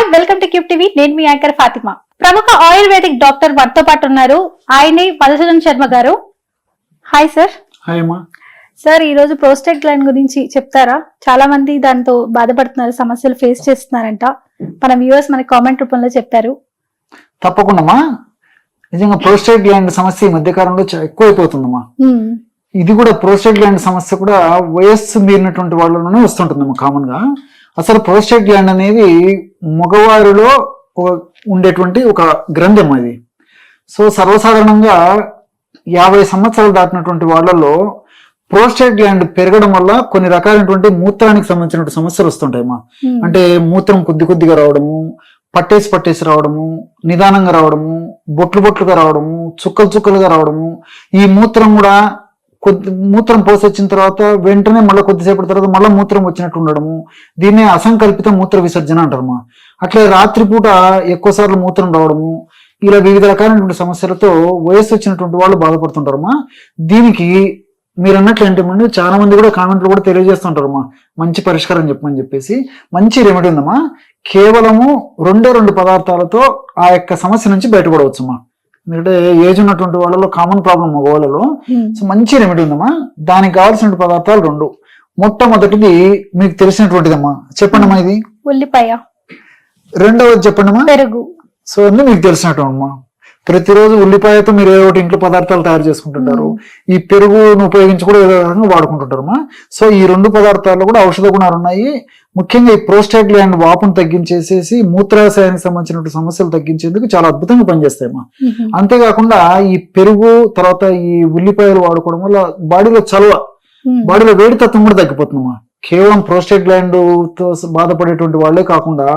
Hi welcome to Cube TV నేను మీ anchor Fatima. ప్రముఖ ఆయుర్వేదిక్ డాక్టర్ మనతో పాటు ఉన్నారు ఆయనే Madhusudan Sharma garu. Hi sir hi అమ్మా సార్ ఈ రోజు ప్రోస్టేట్ గ్లాండ్ గురించి చెప్తారా? చాలా మంది దాంతో బాధపడుతున్నారు సమస్యలు ఫేస్ చేస్తున్నారంట. మన వ్యూవర్స్ మనకి కామెంట్ రూపంలో చెప్పారు. తప్పకుండా నిజంగా ప్రోస్టేట్ గ్లాండ్ సమస్య ఈ మధ్యకాలంలో చాలా ఎక్కువైపోతుందమ్మా. ఉమ్, ఇది కూడా ప్రోస్టేట్ గ్లాండ్ సమస్య కూడా వయస్సు మీరినటువంటి వాళ్ళలోనే వస్తుంటుందమ్మా కామన్గా. అసలు ప్రోస్టేట్ గ్లాండ్ అనేది మగవారిలో ఉండేటువంటి ఒక గ్రంథి ఇది సో సర్వసాధారణంగా యాభై సంవత్సరాలు దాటినటువంటి వాళ్ళలో ప్రోస్టేట్ గ్లాండ్ పెరగడం వల్ల కొన్ని రకాలైనటువంటి మూత్రానికి సంబంధించినటువంటి సమస్యలు వస్తుంటాయమ్మా ఉమ్, అంటే మూత్రం కొద్ది కొద్దిగా రావడము పట్టేసి పట్టేసి రావడము నిదానంగా రావడము బొట్లు బొట్లుగా రావడము చుక్కలు చుక్కలుగా రావడము ఈ మూత్రం కూడా కొద్ది మూత్రం పోసి వచ్చిన తర్వాత వెంటనే మళ్ళీ కొద్దిసేపటి తర్వాత మళ్ళీ మూత్రం వచ్చినట్టు ఉండడము దీన్నే అసంకల్పిత మూత్ర విసర్జన అంటారమ్మా అట్లే రాత్రిపూట ఎక్కువసార్లు మూత్రం రావడము ఇలా వివిధ రకాలైనటువంటి సమస్యలతో వయస్సు వచ్చినటువంటి వాళ్ళు బాధపడుతుంటారమ్మా దీనికి మీరు అన్నట్లు ఏంటంటే చాలా మంది కూడా కామెంట్లు కూడా తెలియజేస్తుంటారమ్మా మంచి పరిష్కారం చెప్పమని చెప్పేసి. మంచి రెమెడీ ఉందమ్మా కేవలము రెండే రెండు పదార్థాలతో ఆ యొక్క సమస్య నుంచి బయటపడవచ్చమ్మా ఎందుకంటే ఏజ్ ఉన్నటువంటి వాళ్ళలో కామన్ ప్రాబ్లం మగవాళ్ళలో సో మంచి రెమెడీ ఉందమ్మా. దానికి కావాల్సిన పదార్థాలు రెండు. మొట్టమొదటిది మీకు తెలిసినటువంటిదమ్మా. చెప్పండి అమ్మా ఇది. ఉల్లిపాయ. రెండవది చెప్పండి అమ్మా పెరుగు. సో అన్ని మీకు తెలిసినట్టు అమ్మా ప్రతిరోజు ఉల్లిపాయతో మీరు ఏదో ఒకటి ఇంట్లో పదార్థాలు తయారు చేసుకుంటుంటారు. ఈ పెరుగును ఉపయోగించి కూడా ఏదో రకంగా వాడుకుంటుంటారు అమ్మా సో ఈ రెండు పదార్థాల్లో కూడా ఔషధ గుణాలు ఉన్నాయి ముఖ్యంగా ఈ ప్రోస్టేట్ గ్లాండ్ వాపును తగ్గించేసేసి మూత్రాశయానికి సంబంధించినటువంటి సమస్యలు తగ్గించేందుకు చాలా అద్భుతంగా పనిచేస్తాయమ్మా అంతేకాకుండా ఈ పెరుగు తర్వాత ఈ ఉల్లిపాయలు వాడుకోవడం వల్ల బాడీలో చలవ బాడీలో వేడి తత్వం కూడా తగ్గిపోతుందమ్మా. కేవలం ప్రోస్టేట్ గ్లాండ్తో బాధపడేటువంటి వాళ్ళే కాకుండా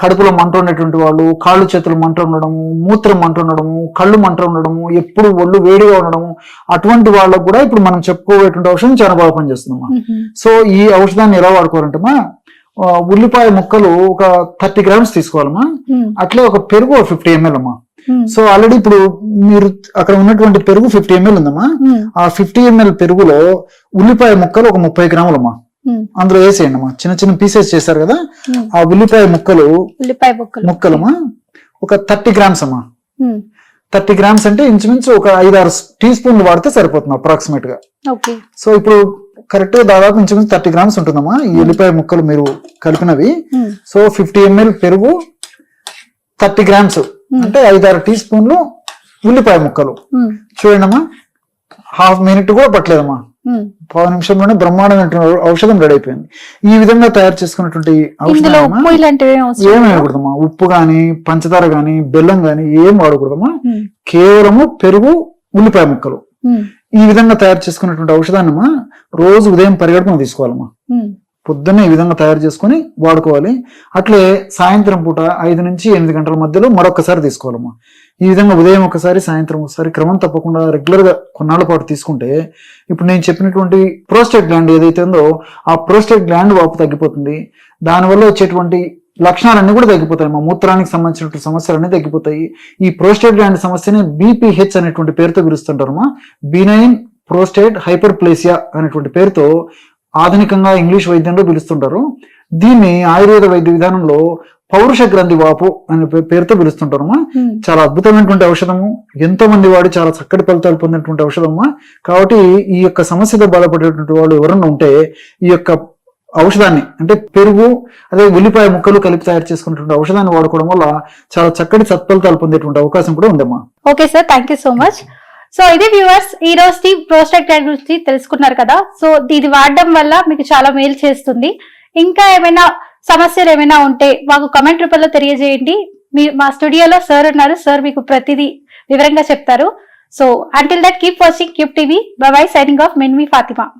కడుపులో మంట ఉండేటువంటి వాళ్ళు కాళ్ళు చేతులు మంట ఉండడము మూత్రం మంట ఉండడము కళ్ళు మంట ఉండడము ఎప్పుడు ఒళ్ళు వేడిగా ఉండడము అటువంటి వాళ్ళకు కూడా ఇప్పుడు మనం చెప్పుకోబోయేటువంటి ఔషధం చాలా బాగా పనిచేస్తుందమ్మా. సో ఈ ఔషధాన్ని ఎలా వాడుకోవాలంటేమా ఆ, ఉల్లిపాయ ముక్కలు ఒక థర్టీ గ్రామ్స్ తీసుకోవాలమ్మా. అట్లే ఒక పెరుగు ఫిఫ్టీ ఎంఎల్ అమ్మా. సో ఆల్రెడీ ఇప్పుడు మీరు అక్కడ ఉన్నటువంటి పెరుగు ఫిఫ్టీ ఎంఎల్ ఉందమ్మా. ఆ ఫిఫ్టీ ఎంఎల్ పెరుగులో ఉల్లిపాయ ముక్కలు ఒక ముప్పై గ్రాములమ్మా. అందులో వేసేయండి అమ్మా చిన్న చిన్న పీసెస్ చేశారు కదా? ఆ ఉల్లిపాయ ముక్కలు. ఉల్లిపాయ ముక్కలు. ముక్కలమ్మా. ఒక థర్టీ గ్రామ్స్ అమ్మా. థర్టీ గ్రామ్స్ అంటే ఇంచుమించు ఒక ఐదారు టీ స్పూన్లు వాడితే సరిపోతుంది అప్రాక్సిమేట్గా సో ఇప్పుడు కరెక్ట్గా దాదాపు ఇంచుమించు థర్టీ గ్రామ్స్ ఉంటుందమ్మా. ఈ ఉల్లిపాయ ముక్కలు మీరు కలిపినవి. సో ఫిఫ్టీ ఎంఎల్ పెరుగు థర్టీ గ్రామ్స్. అంటే ఐదారు టీ స్పూన్లు ఉల్లిపాయ ముక్కలు. చూడండి అమ్మా హాఫ్ మినిట్ కూడా పట్టలేదమ్మా. పది నిమిషంలోనే బ్రహ్మాండమైన ఔషధం రెడీ అయిపోయింది. ఈ విధంగా తయారు చేసుకున్నటువంటి ఏం? వేయకూడదమ్మా ఉప్పు గాని పంచదార గాని బెల్లం గాని ఏం వాడకూడదమ్మా? కేవలము పెరుగు ఉల్లిపాయ ముక్కలు. ఈ విధంగా తయారు చేసుకున్నటువంటి ఔషధాన్నమ్మా రోజు ఉదయం పరిగెడపం తీసుకోవాలమ్మా. పొద్దున్నే ఈ విధంగా తయారు చేసుకొని వాడుకోవాలి. అట్లే సాయంత్రం పూట ఐదు నుంచి ఎనిమిది గంటల మధ్యలో మరొకసారి తీసుకోవాలమ్మా. ఈ విధంగా ఉదయం ఒకసారి సాయంత్రం ఒకసారి క్రమం తప్పకుండా రెగ్యులర్గా కొన్నాళ్ళ పాటు తీసుకుంటే ఇప్పుడు నేను చెప్పినటువంటి ప్రోస్టేట్ గ్లాండ్ ఏదైతే ఉందో ఆ ప్రోస్టేట్ గ్లాండ్ వాపు తగ్గిపోతుంది. దానివల్ల వచ్చేటువంటి లక్షణాలన్నీ కూడా తగ్గిపోతాయి మా మూత్రానికి సంబంధించినటువంటి సమస్యలన్నీ తగ్గిపోతాయి. ఈ ప్రోస్టేట్ గ్లాండ్ సమస్యని బీపీహెచ్ అనేటువంటి పేరుతో పిలుస్తుంటారమ్మా. బీనైన్ ప్రోస్టేట్ హైపర్ప్లేసియా అనేటువంటి పేరుతో ఆధునికంగా ఇంగ్లీష్ వైద్యంలో పిలుస్తుంటారు. దీన్ని ఆయుర్వేద వైద్య విధానంలో పౌరుష గ్రంథి వాపు అనే పేరుతో పిలుస్తుంటారమ్మా. చాలా అద్భుతమైనటువంటి ఔషధము. ఎంతో మంది వాడి చాలా చక్కటి ఫలితాలు పొందినటువంటి ఔషధము కాబట్టి ఈ యొక్క సమస్యతో బాధపడేటువంటి వాళ్ళు ఎవరన్నా ఉంటే ఈ యొక్క ఔషధాన్ని అంటే పెరుగు అదే ఉల్లిపాయ ముక్కలు కలిపి తయారు చేసుకున్నటువంటి ఔషధాన్ని వాడుకోవడం వల్ల చాలా చక్కటి సత్ఫలితాలు పొందేటువంటి అవకాశం కూడా ఉందమ్మా. Okay sir thank you so much. So ఇది వ్యూవర్స్ ఈ రోజు ప్రోస్టేట్ గురించి తెలుసుకున్నారు కదా. సో ఇది వాడడం వల్ల మీకు చాలా మేలు చేస్తుంది. ఇంకా ఏమైనా సమస్యలు ఏమైనా ఉంటే మాకు కమెంట్ రూపంలో తెలియజేయండి. మీ మా స్టూడియోలో సార్ ఉన్నారు. సార్ మీకు ప్రతిదీ వివరంగా చెప్తారు. So until that keep watching Cube TV bye signing off men మీ ఫాతిమా